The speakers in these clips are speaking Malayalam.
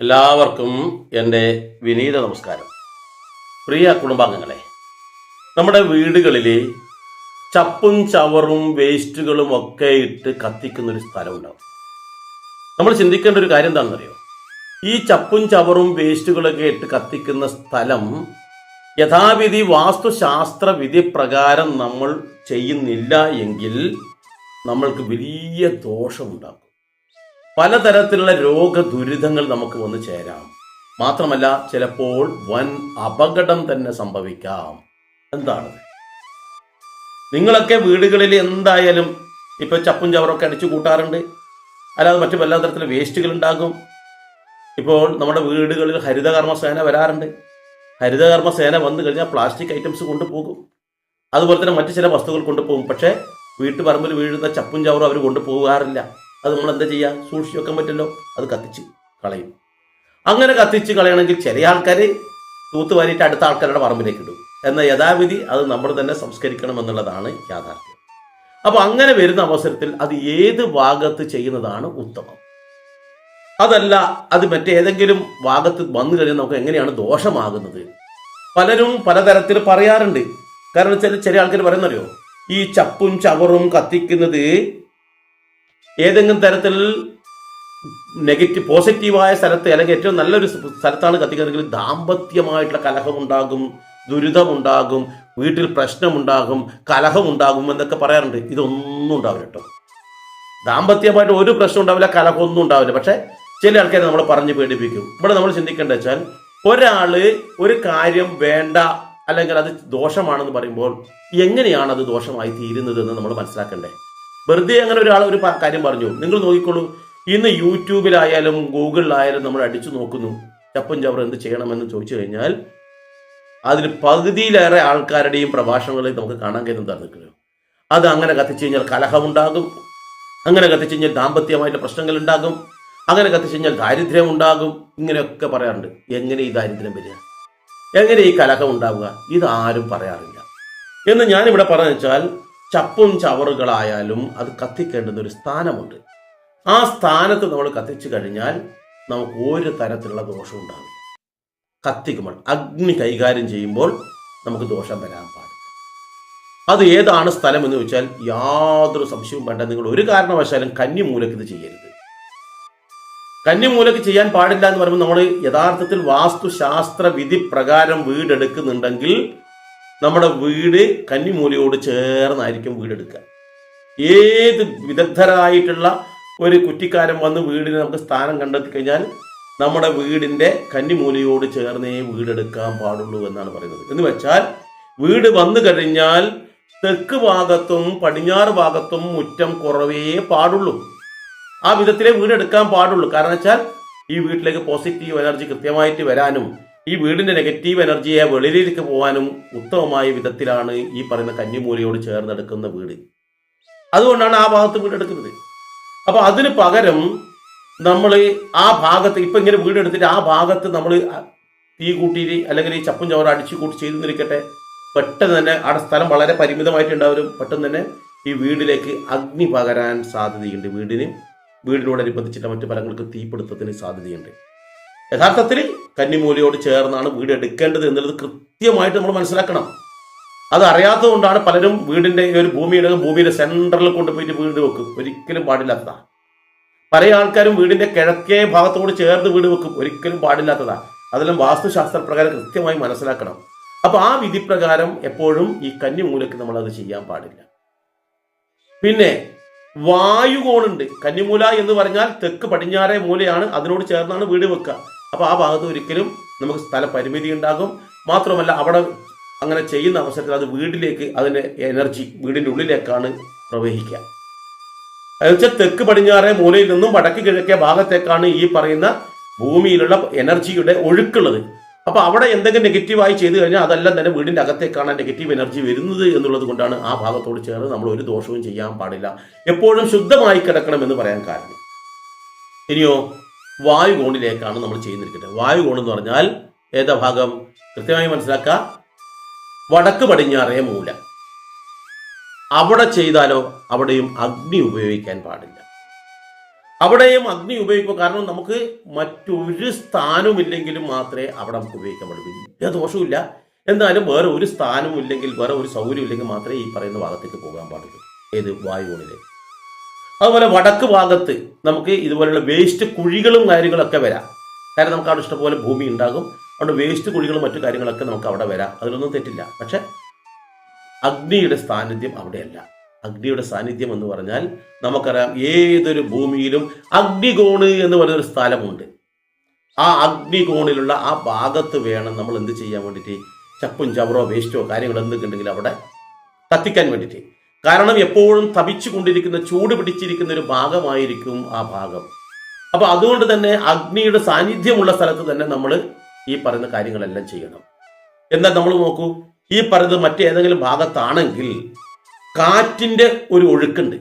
എല്ലാവർക്കും എന്റെ വിനീത നമസ്കാരം. പ്രിയ കുടുംബാംഗങ്ങളെ നമ്മുടെ വീടുകളിൽ ചപ്പും ചവറും വേസ്റ്റുകളും ഒക്കെ ഇട്ട് കത്തിക്കുന്ന ഒരു സ്ഥലമുണ്ടാവും. നമ്മൾ ചിന്തിക്കേണ്ട ഒരു കാര്യം എന്താണെന്നറിയോ? ഈ ചപ്പും ചവറും വേസ്റ്റുകളൊക്കെ ഇട്ട് കത്തിക്കുന്ന സ്ഥലം യഥാവിധി വാസ്തുശാസ്ത്ര വിധി പ്രകാരം നമ്മൾ ചെയ്യുന്നില്ല എങ്കിൽ നമ്മൾക്ക് വലിയ ദോഷമുണ്ടാകും. പലതരത്തിലുള്ള രോഗ ദുരിതങ്ങൾ നമുക്ക് വന്നു ചേരാം. മാത്രമല്ല ചിലപ്പോൾ വൻ അപകടം തന്നെ സംഭവിക്കാം. എന്താണ്? നിങ്ങളൊക്കെ വീടുകളിൽ എന്തായാലും ഇപ്പൊ ചപ്പും ചവറൊക്കെ അടിച്ചു കൂട്ടാറുണ്ട്? അല്ലാതെ മറ്റു പല തരത്തിലുള്ള വേസ്റ്റുകൾ ഉണ്ടാകും ഇപ്പോൾ നമ്മുടെ വീടുകളിൽ ഹരിതകർമ്മ സേന വരാറുണ്ട്. ഹരിതകർമ്മ സേന വന്നു കഴിഞ്ഞാൽ പ്ലാസ്റ്റിക് ഐറ്റംസ് കൊണ്ടുപോകും. അതുപോലെ തന്നെ മറ്റു ചില വസ്തുക്കൾ കൊണ്ടുപോകും. പക്ഷേ വീട്ടുപറമ്പിൽ വീഴുന്ന ചപ്പും ചവറും അവർ കൊണ്ടുപോകാറില്ല. അത് നമ്മൾ എന്താ ചെയ്യുക സൂക്ഷിച്ച് വെക്കാൻ പറ്റില്ലോ? അത് കത്തിച്ച് കളയും. അങ്ങനെ കത്തിച്ച് കളയണമെങ്കിൽ ചില ആൾക്കാർ തൂത്ത് വാരിയിട്ട് അടുത്ത ആൾക്കാരുടെ പറമ്പിലേക്ക് ഇടും. എന്ന യഥാവിധി അത് നമ്മൾ തന്നെ സംസ്കരിക്കണം എന്നുള്ളതാണ് യാഥാർത്ഥ്യം. അപ്പോൾ അങ്ങനെ വരുന്ന അവസരത്തിൽ അത് ഏത് ഭാഗത്ത് ചെയ്യുന്നതാണ് ഉത്തമം? അതല്ല അത് മറ്റേതെങ്കിലും ഭാഗത്ത് വന്നു കഴിഞ്ഞാൽ നമുക്ക് എങ്ങനെയാണ് ദോഷമാകുന്നത്? പലരും പലതരത്തിൽ പറയാറുണ്ട്. കാരണം ചില ചില ആൾക്കാർ പറയുന്നറിയോ ഈ ചപ്പും ചവറും കത്തിക്കുന്നത് ഏതെങ്കിലും തരത്തിൽ നെഗറ്റീവ് പോസിറ്റീവായ സ്ഥലത്ത് അല്ലെങ്കിൽ ഏറ്റവും നല്ലൊരു സ്ഥലത്താണ് കത്തിക്കുന്നതെങ്കിൽ ദാമ്പത്യമായിട്ടുള്ള കലഹമുണ്ടാകും ദുരിതമുണ്ടാകും വീട്ടിൽ പ്രശ്നമുണ്ടാകും കലഹമുണ്ടാകും എന്നൊക്കെ പറയാറുണ്ട്. ഇതൊന്നും ഉണ്ടാവില്ല കേട്ടോ. ദാമ്പത്യമായിട്ട് ഒരു പ്രശ്നം ഉണ്ടാവില്ല കലഹമൊന്നും ഉണ്ടാവില്ല. പക്ഷെ ചില ആൾക്കാരെ നമ്മൾ പറഞ്ഞ് പേടിപ്പിക്കും. ഇവിടെ നമ്മൾ ചിന്തിക്കേണ്ടത് വെച്ചാൽ ഒരാൾ ഒരു കാര്യം വേണ്ട അല്ലെങ്കിൽ അത് ദോഷമാണെന്ന് പറയുമ്പോൾ എങ്ങനെയാണ് അത് ദോഷമായി തീരുന്നത് എന്ന് നമ്മൾ മനസ്സിലാക്കണ്ടേ? വെറുതെ അങ്ങനെ ഒരാൾ ഒരു കാര്യം പറഞ്ഞു. നിങ്ങൾ നോക്കിക്കോളൂ. ഇന്ന് യൂട്യൂബിലായാലും ഗൂഗിളിലായാലും നമ്മൾ അടിച്ചു നോക്കുന്നു. ചപ്പും ചവർ എന്ത് ചെയ്യണമെന്ന് ചോദിച്ചു കഴിഞ്ഞാൽ അതിൽ പകുതിയിലേറെ ആൾക്കാരുടെയും പ്രഭാഷണങ്ങളിൽ നമുക്ക് കാണാൻ കഴിയുന്ന എന്താണ് അത് അങ്ങനെ കത്തിച്ചു കഴിഞ്ഞാൽ കലഹമുണ്ടാകും. അങ്ങനെ കത്തിച്ചു കഴിഞ്ഞാൽ ദാമ്പത്യമായിട്ട് പ്രശ്നങ്ങൾ ഉണ്ടാകും. അങ്ങനെ കത്തിച്ചു കഴിഞ്ഞാൽ ദാരിദ്ര്യം ഉണ്ടാകും. ഇങ്ങനെയൊക്കെ പറയാറുണ്ട്. എങ്ങനെ ഈ ദാരിദ്ര്യം വരിക? എങ്ങനെ ഈ കലഹം ഉണ്ടാവുക? ഇതാരും പറയാറില്ല. എന്ന് ഞാനിവിടെ പറഞ്ഞു വെച്ചാൽ ചപ്പും ചവറുകളായാലും അത് കത്തിക്കേണ്ടുന്ന ഒരു സ്ഥാനമുണ്ട്. ആ സ്ഥാനത്ത് നമ്മൾ കത്തിച്ചു കഴിഞ്ഞാൽ നമുക്ക് ഒരു തരത്തിലുള്ള ദോഷം ഉണ്ടാകും കത്തിക്കുമ്പോൾ അഗ്നി കൈകാര്യം ചെയ്യുമ്പോൾ നമുക്ക് ദോഷം വരാൻ പാടില്ല. അത് ഏതാണ് സ്ഥലം എന്ന് വെച്ചാൽ യാതൊരു സംശയവും വേണ്ട. നിങ്ങൾ ഒരു കാരണവശാലും കന്നിമൂലക്ക് ഇത് ചെയ്യരുത്. കന്നിമൂലക്ക് ചെയ്യാൻ പാടില്ല എന്ന് പറയുമ്പോൾ നമ്മൾ യഥാർത്ഥത്തിൽ വാസ്തുശാസ്ത്ര വിധി പ്രകാരം വീടെടുക്കുന്നുണ്ടെങ്കിൽ നമ്മുടെ വീട് കന്നിമൂലയോട് ചേർന്നായിരിക്കും വീടെടുക്കുക. ഏത് വിദഗ്ധരായിട്ടുള്ള ഒരു കുറ്റിക്കാരൻ വന്ന് വീടിന് നമുക്ക് സ്ഥാനം കണ്ടെത്തി കഴിഞ്ഞാൽ നമ്മുടെ വീടിന്റെ കന്നിമൂലയോട് ചേർന്നേ വീടെടുക്കാൻ പാടുള്ളൂ എന്നാണ് പറയുന്നത്. എന്ന് വെച്ചാൽ വീട് വന്നു കഴിഞ്ഞാൽ തെക്ക് ഭാഗത്തും പടിഞ്ഞാറ് ഭാഗത്തും മുറ്റം കുറവേ പാടുള്ളൂ. ആ വിധത്തിലേ വീടെടുക്കാൻ പാടുള്ളൂ. കാരണം വെച്ചാൽ ഈ വീട്ടിലേക്ക് പോസിറ്റീവ് എനർജി കൃത്യമായിട്ട് വരാനും ഈ വീടിന്റെ നെഗറ്റീവ് എനർജിയെ വെളിയിലേക്ക് പോകാനും ഉത്തമമായ വിധത്തിലാണ് ഈ പറയുന്ന കന്നിമൂലയോട് ചേർന്നെടുക്കുന്ന വീട്. അതുകൊണ്ടാണ് ആ ഭാഗത്ത് വീടെടുക്കുന്നത് അപ്പൊ അതിന് പകരം നമ്മൾ ആ ഭാഗത്ത് ഇപ്പൊ ഇങ്ങനെ വീട് എടുത്തിട്ട് ആ ഭാഗത്ത് നമ്മൾ തീ കൂട്ടിയിട്ട് അല്ലെങ്കിൽ ഈ ചപ്പും ചോറ അടിച്ചു കൂട്ടി ചെയ്തു നിൽക്കട്ടെ പെട്ടെന്ന് തന്നെ ആ സ്ഥലം വളരെ പരിമിതമായിട്ടുണ്ടാവും പെട്ടെന്ന് തന്നെ ഈ വീടിലേക്ക് അഗ്നി പകരാൻ സാധ്യതയുണ്ട്. വീടിന് വീടിനോടനുബന്ധിച്ചിട്ട് മറ്റു ഫലങ്ങൾക്ക് തീപിടുത്തത്തിന് സാധ്യതയുണ്ട്. യഥാർത്ഥത്തിൽ കന്നിമൂലയോട് ചേർന്നാണ് വീട് എടുക്കേണ്ടത് എന്നുള്ളത് കൃത്യമായിട്ട് നമ്മൾ മനസ്സിലാക്കണം. അത് അറിയാത്തത് കൊണ്ടാണ് പലരും വീടിന്റെ ഒരു ഭൂമിയുടെ ഭൂമിയുടെ സെന്ററിൽ കൊണ്ടുപോയിട്ട് വീട് വെക്കും. ഒരിക്കലും പാടില്ലാത്തതാ. പല ആൾക്കാരും വീടിന്റെ കിഴക്കേ ഭാഗത്തോട് ചേർന്ന് വീട് വെക്കും. ഒരിക്കലും പാടില്ലാത്തതാ. അതെല്ലാം വാസ്തുശാസ്ത്ര പ്രകാരം കൃത്യമായി മനസ്സിലാക്കണം. അപ്പൊ ആ വിധി പ്രകാരം എപ്പോഴും ഈ കന്നിമൂലക്ക് നമ്മൾ അത് ചെയ്യാൻ പാടില്ല. പിന്നെ വായുകോണുണ്ട്. കന്നിമൂല എന്ന് പറഞ്ഞാൽ തെക്ക് പടിഞ്ഞാറേ മൂലയാണ് അതിനോട് ചേർന്നാണ് വീട് വെക്കുക. അപ്പൊ ആ ഭാഗത്ത് ഒരിക്കലും നമുക്ക് സ്ഥല പരിമിതി ഉണ്ടാകും. മാത്രമല്ല അവിടെ അങ്ങനെ ചെയ്യുന്ന അവസരത്തിൽ അത് വീട്ടിലേക്ക് അതിന്റെ എനർജി വീടിന്റെ ഉള്ളിലേക്കാണ് പ്രവഹിക്കുക. എന്നുവെച്ചാൽ തെക്ക് പടിഞ്ഞാറേ മൂലയിൽ നിന്നും വടക്ക് കിഴക്കേ ഭാഗത്തേക്കാണ് ഈ പറയുന്ന ഭൂമിയിലുള്ള എനർജിയുടെ ഒഴുക്കുള്ളത്. അപ്പൊ അവിടെ എന്തെങ്കിലും നെഗറ്റീവായി ചെയ്തു കഴിഞ്ഞാൽ അതെല്ലാം തന്നെ വീടിന്റെ അകത്തേക്കാണ് നെഗറ്റീവ് എനർജി വരുന്നത് എന്നുള്ളത് കൊണ്ടാണ് ആ ഭാഗത്തോട് ചേർന്ന് നമ്മൾ ഒരു ദോഷവും ചെയ്യാൻ പാടില്ല. എപ്പോഴും ശുദ്ധമായി കിടക്കണം എന്ന് പറയാൻ കാരണം. ഇനിയോ വായു കോണിലേക്കാണ് നമ്മൾ ചെയ്യുന്നിരിക്കുന്നത്. വായു കോൺ എന്ന് പറഞ്ഞാൽ ഏതാ ഭാഗം? കൃത്യമായി മനസ്സിലാക്കുക വടക്ക് പടിഞ്ഞാറേ മൂല. അവിടെ ചെയ്താലോ അവിടെയും അഗ്നി ഉപയോഗിക്കാൻ പാടില്ല. അവിടെയും അഗ്നി ഉപയോഗിക്കുക കാരണം നമുക്ക് മറ്റൊരു സ്ഥാനമില്ലെങ്കിലും മാത്രമേ അവിടെ നമുക്ക് ഉപയോഗിക്കാൻ പാടുള്ളൂ. വലിയ ദോഷമില്ല എന്നാലും വേറെ ഒരു സ്ഥാനവും ഇല്ലെങ്കിൽ വേറെ ഒരു സൗകര്യം ഇല്ലെങ്കിൽ മാത്രമേ ഈ പറയുന്ന ഭാഗത്തേക്ക് പോകാൻ പാടുള്ളൂ. ഏത്? വായുകോണിൽ അതുപോലെ വടക്ക് ഭാഗത്ത് നമുക്ക് ഇതുപോലെയുള്ള വേസ്റ്റ് കുഴികളും കാര്യങ്ങളൊക്കെ വരാം. കാരണം നമുക്ക് അവിടെ ഇഷ്ടംപോലെ ഭൂമി ഉണ്ടാകും. അവിടെ വേസ്റ്റ് കുഴികളും മറ്റു കാര്യങ്ങളൊക്കെ നമുക്ക് അവിടെ വരാം. അതിലൊന്നും തെറ്റില്ല. പക്ഷെ അഗ്നിയുടെ സാന്നിധ്യം അവിടെയല്ല. അഗ്നിയുടെ സാന്നിധ്യം എന്ന് പറഞ്ഞാൽ നമുക്കറിയാം ഏതൊരു ഭൂമിയിലും അഗ്നികോണ് എന്ന് പറയുന്നൊരു സ്ഥലമുണ്ട്. ആ അഗ്നികോണിലുള്ള ആ ഭാഗത്ത് വേണം നമ്മൾ എന്ത് ചെയ്യാൻ വേണ്ടിയിട്ട്? ചപ്പും ചവറോ വേസ്റ്റോ കാര്യങ്ങളോ എന്തൊക്കെ ഉണ്ടെങ്കിൽ അവിടെ കത്തിക്കാൻ വേണ്ടിയിട്ട്. കാരണം എപ്പോഴും തപിച്ചു കൊണ്ടിരിക്കുന്ന ചൂട് പിടിച്ചിരിക്കുന്ന ഒരു ഭാഗമായിരിക്കും ആ ഭാഗം. അപ്പൊ അതുകൊണ്ട് തന്നെ അഗ്നിയുടെ സാന്നിധ്യമുള്ള സ്ഥലത്ത് തന്നെ നമ്മൾ ഈ പറയുന്ന കാര്യങ്ങളെല്ലാം ചെയ്യണം. എന്നാൽ നമ്മൾ നോക്കൂ ഈ പറയുന്നത് മറ്റേതെങ്കിലും ഭാഗത്താണെങ്കിൽ കാറ്റിന്റെ ഒരു ഒഴുക്കുണ്ട്.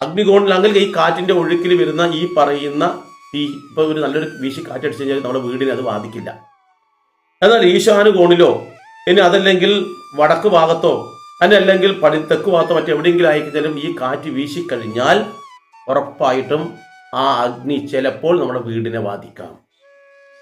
അഗ്നികോണിലാണെങ്കിൽ ഈ കാറ്റിന്റെ ഒഴുക്കിൽ വരുന്ന ഈ പറയുന്ന തീ ഇപ്പൊ ഒരു നല്ലൊരു വീശി കാറ്റടിച്ചു കഴിഞ്ഞാൽ നമ്മുടെ വീടിനെ അത് ബാധിക്കില്ല. എന്നാൽ ഈശാനുകോണിലോ ഇനി അതല്ലെങ്കിൽ വടക്ക് ഭാഗത്തോ അല്ലെങ്കിൽ പടി തെക്ക് ഭാഗത്തോ മറ്റെവിടെയെങ്കിലും ആയിക്കഴിഞ്ഞാലും ഈ കാറ്റ് വീശിക്കഴിഞ്ഞാൽ ഉറപ്പായിട്ടും ആ അഗ്നി ചിലപ്പോൾ നമ്മുടെ വീടിനെ ബാധിക്കാം.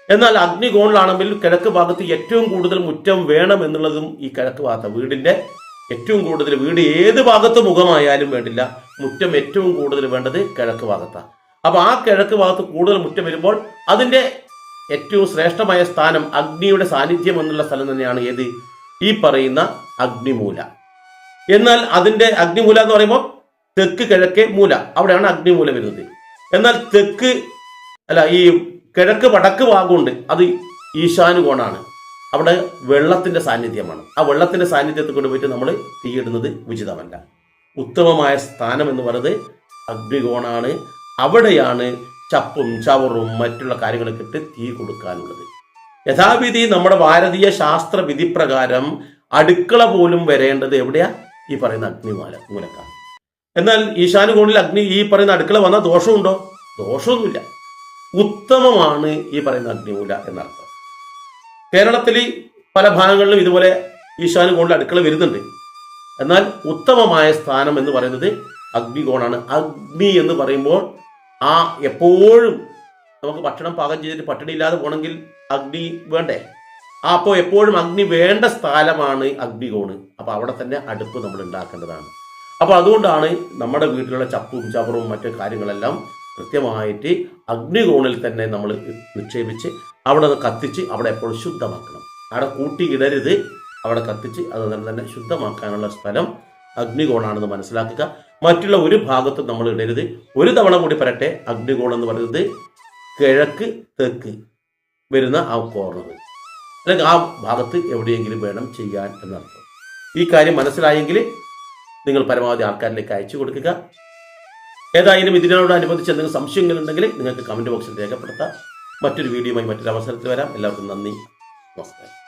എന്നാൽ അഗ്നികോണിലാണെങ്കിൽ കിഴക്ക് ഭാഗത്ത് ഏറ്റവും കൂടുതൽ മുറ്റം വേണം എന്നുള്ളതും ഈ കിഴക്ക് ഭാഗത്ത് വീടിന്റെ ഏറ്റവും കൂടുതൽ വീട് ഏത് ഭാഗത്ത് മുഖമായാലും വേണ്ടില്ല. മുറ്റം ഏറ്റവും കൂടുതൽ വേണ്ടത് കിഴക്ക് ഭാഗത്താണ് അപ്പൊ ആ കിഴക്ക് ഭാഗത്ത് കൂടുതൽ മുറ്റം വരുമ്പോൾ അതിന്റെ ഏറ്റവും ശ്രേഷ്ഠമായ സ്ഥാനം അഗ്നിയുടെ സാന്നിധ്യം എന്നുള്ള സ്ഥലം തന്നെയാണ് ഏത്? ഈ പറയുന്ന അഗ്നിമൂല. എന്നാൽ അതിന്റെ അഗ്നിമൂല എന്ന് പറയുമ്പോൾ തെക്ക് കിഴക്ക് മൂല. അവിടെയാണ് അഗ്നിമൂല വരുന്നത്. എന്നാൽ തെക്ക് അല്ല ഈ കിഴക്ക് വടക്ക് ഭാഗമുണ്ട്. അത് ഈശാനുകോണാണ്. അവിടെ വെള്ളത്തിന്റെ സാന്നിധ്യമാണ്. ആ വെള്ളത്തിന്റെ സാന്നിധ്യത്തിൽ കൊണ്ടുപോയിട്ട് നമ്മൾ തീയിടുന്നത് ഉചിതമല്ല. ഉത്തമമായ സ്ഥാനം എന്ന് പറയുന്നത് അഗ്നികോണാണ്. അവിടെയാണ് ചപ്പും ചവറും മറ്റുള്ള കാര്യങ്ങളൊക്കെ ഇട്ട് തീ കൊടുക്കാനുള്ളത്. യഥാവിധി നമ്മുടെ ഭാരതീയ ശാസ്ത്ര വിധി പ്രകാരം അടുക്കള പോലും വരേണ്ടത് എവിടെയാ? ഈ പറയുന്ന അഗ്നിമാല മൂലക്കാണ് എന്നാൽ ഈശാനുകോണിൽ അഗ്നി ഈ പറയുന്ന അടുക്കള വന്ന ദോഷമുണ്ടോ? ദോഷമൊന്നുമില്ല. ഉത്തമമാണ് ഈ പറയുന്ന അഗ്നിമൂല എന്നർത്ഥം. കേരളത്തിൽ പല ഭാഗങ്ങളിലും ഇതുപോലെ ഈശാനുകോണിൽ അടുക്കള വരുന്നുണ്ട്. എന്നാൽ ഉത്തമമായ സ്ഥാനം എന്ന് പറയുന്നത് അഗ്നികോണാണ്. അഗ്നി എന്ന് പറയുമ്പോൾ ആ എപ്പോഴും നമുക്ക് ഭക്ഷണം പാകം ചെയ്തിട്ട് പട്ടിണി ഇല്ലാതെ പോകണമെങ്കിൽ അഗ്നി വേണ്ടേ? അപ്പോൾ എപ്പോഴും അഗ്നി വേണ്ട സ്ഥലമാണ് അഗ്നികോണ്. അപ്പോൾ അവിടെ തന്നെ അടുപ്പ് നമ്മൾ ഉണ്ടാക്കേണ്ടതാണ്. അപ്പോൾ അതുകൊണ്ടാണ് നമ്മുടെ വീട്ടിലുള്ള ചപ്പും ചവറും മറ്റു കാര്യങ്ങളെല്ലാം കൃത്യമായിട്ട് അഗ്നികോണിൽ തന്നെ നമ്മൾ നിക്ഷേപിച്ച് അവിടെ അത് കത്തിച്ച് അവിടെ എപ്പോഴും ശുദ്ധമാക്കണം. അവിടെ കൂട്ടി ഇടരുത്. അവിടെ കത്തിച്ച് അത് തന്നെ ശുദ്ധമാക്കാനുള്ള സ്ഥലം അഗ്നികോണാണെന്ന് മനസ്സിലാക്കുക. മറ്റുള്ള ഒരു ഭാഗത്തും നമ്മൾ ഇടരുത്. ഒരു തവണ കൂടി പറയട്ടെ അഗ്നികോൺ എന്ന് പറയുന്നത് കിഴക്ക് തെക്ക് വരുന്ന ആ കോർണർ അല്ലെങ്കിൽ ആ ഭാഗത്ത് എവിടെയെങ്കിലും വേണം ചെയ്യാൻ എന്നർത്ഥം. ഈ കാര്യം മനസ്സിലായെങ്കിൽ നിങ്ങൾ പരമാവധി ആൾക്കാരിലേക്ക് അയച്ചു കൊടുക്കുക. ഏതായാലും ഇതിനോടനുബന്ധിച്ച് എന്തെങ്കിലും സംശയങ്ങൾ ഉണ്ടെങ്കിൽ നിങ്ങൾക്ക് കമന്റ് ബോക്സിൽ രേഖപ്പെടുത്താം. മറ്റൊരു വീഡിയോയുമായി മറ്റൊരു അവസരത്തിൽ വരാം. എല്ലാവർക്കും നന്ദി. നമസ്കാരം.